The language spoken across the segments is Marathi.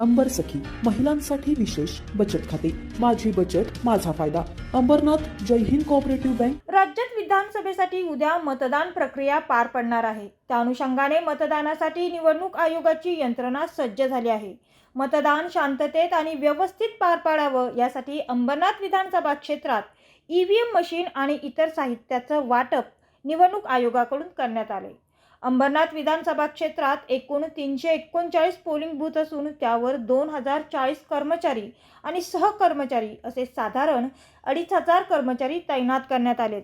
अंबर सखी महिलांसाठी विशेष बचत खाते. माझी बचत माझा फायदा. Ambernath Jai Hind cooperative bank. राज्यात विधानसभेसाठी उद्या मतदान प्रक्रिया पार पडणार आहे. त्या अनुषंगाने मतदानासाठी निवडणूक आयोगाची यंत्रणा सज्ज झाली आहे. मतदान शांततेत आणि व्यवस्थित पार पाडावं यासाठी अंबरनाथ विधानसभा क्षेत्रात ई व्ही एम मशीन आणि इतर साहित्याचं वाटप निवडणूक आयोगाकडून करण्यात आले अंबरनाथ विधानसभा क्षेत्रात एकूण तीनशे एकोणचाळीस पोलिंग बूथ असून त्यावर दोन हजार चाळीस कर्मचारी आणि सहकर्मचारी असे साधारण अडीच हजार कर्मचारी तैनात करण्यात आलेत.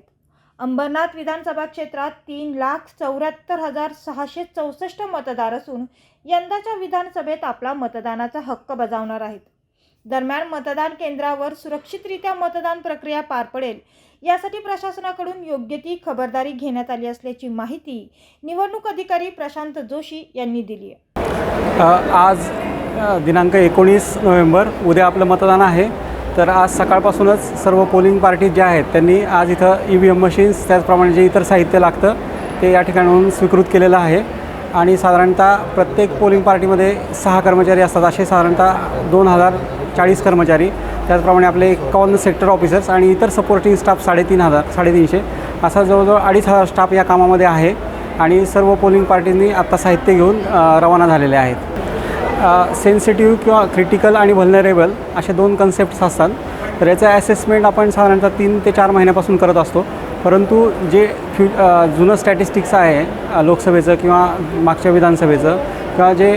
अंबरनाथ विधानसभा क्षेत्रात तीन लाख चौऱ्याहत्तर हजार सहाशे चौसष्ट मतदार असून यंदाच्या विधानसभेत आपला मतदानाचा हक्क बजावणार आहेत. दरम्यान मतदान केंद्रावर सुरक्षितरित्या मतदान प्रक्रिया पार पडेल. यासाठी प्रशासनाकडून योग्य ती खबरदारी घेण्यात आली असल्याची माहिती निवडणूक अधिकारी प्रशांत जोशी यांनी दिली आहे. आज दिनांक एकोणीस नोव्हेंबर उद्या आपलं मतदान आहे. तर आज सकाळपासूनच सर्व पोलिंग पार्टी ज्या आहेत त्यांनी आज इथं ई व्ही एम मशीन्स त्याचप्रमाणे जे इतर साहित्य लागतं ते या ठिकाणाहून स्वीकृत केलेलं आहे. आणि साधारणतः प्रत्येक पोलिंग पार्टीमध्ये सहा कर्मचारी असतात. असे साधारणतः दोन हजार चाळीस कर्मचारी. त्याचप्रमाणे आपले एकावन्न सेक्टर ऑफिसर्स आणि इतर सपोर्टिंग स्टाफ साडेतीन हजार साडेतीनशे. असा जवळजवळ अडीच हजार स्टाफ या कामामध्ये आहे आणि सर्व पोलिंग पार्टींनी आत्ता साहित्य घेऊन रवाना झालेले आहेत. सेन्सिटिव्ह किंवा क्रिटिकल आणि व्हलनरेबल असे दोन कन्सेप्ट्स असतात. तर याचं ॲसेसमेंट आपण साधारणतः तीन ते चार महिन्यापासून करत असतो. परंतु जे फ्यु जुनं स्टॅटिस्टिक्स आहे लोकसभेचं किंवा मागच्या विधानसभेचं किंवा जे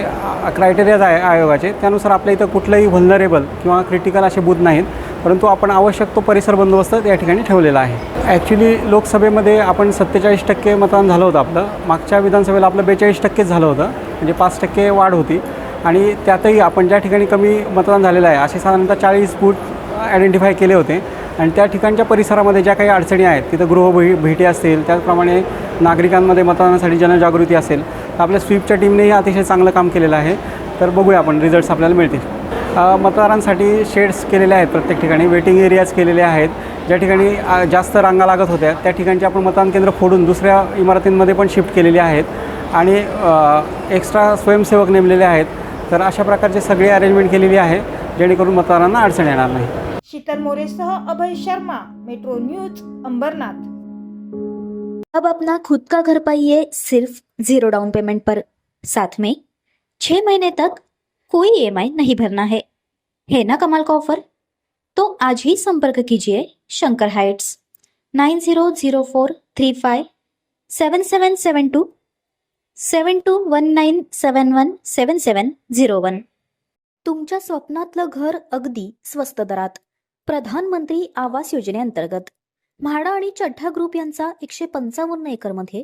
क्रायटेरियाज आहे आयोगाचे त्यानुसार आपल्या इथं कुठलंही व्हलनरेबल किंवा क्रिटिकल असे बूथ नाहीत परंतु आपण आवश्यक तो परिसर बंदोबस्त या ठिकाणी ठेवलेला आहे. ॲक्च्युली लोकसभेमध्ये आपण सत्तेचाळीस टक्के मतदान झालं होतं आपलं. मागच्या विधानसभेला आपलं बेचाळीस टक्केच झालं होतं म्हणजे पाच टक्के वाढ होती. आणि त्यातही आपण ज्या ठिकाणी कमी मतदान झालेलं आहे असे साधारणतः चाळीस बूथ आयडेंटिफाय केले होते. आणि त्या ठिकाणच्या परिसरामध्ये ज्या काही अडचणी आहेत तिथं गृहभे भेटी असतील त्याचप्रमाणे नागरिकांमध्ये मतदानासाठी जनजागृती असेल आपल्या स्वीपच्या टीमनेही अतिशय चांगलं काम केलेलं आहे. तर बघूया आपण रिझल्ट्स आपल्याला मिळतील. मतदारांसाठी शेड्स केलेले आहेत प्रत्येक ठिकाणी वेटिंग एरियाज केलेले आहेत. ज्या ठिकाणी जास्त रांगा लागत होत्या त्या ठिकाणचे आपण मतदान केंद्र फोडून दुसऱ्या इमारतींमध्ये पण शिफ्ट केलेली आहेत. आणि एक्स्ट्रा स्वयंसेवक नेमलेले आहेत. तर अशा प्रकारचे सगळी अरेंजमेंट केलेली आहे जेणेकरून मतदारांना अडचण येणार नाही. शीतल मोरेसह अभय शर्मा मेट्रो न्यूज अंबरनाथ. अब अपना खुद का घर पाइए सिर्फ जीरो डाउन पेमेंट पर साथ में छह महीने तक कोई ईएमआई नहीं भरना है। है ना कमाल का ऑफर तो आज ही संपर्क कीजिए Shankar heights. Nine zero zero four three five seven seven seven two seven two one nine seven one seven seven zero one. तुमच्या स्वप्नातलं घर अगदी स्वस्त दरात प्रधानमंत्री आवास योजनेअंतर्गत। म्हाडा आणि चड्ढा ग्रुप यांचा एकशे पंचावन्न एकरमध्ये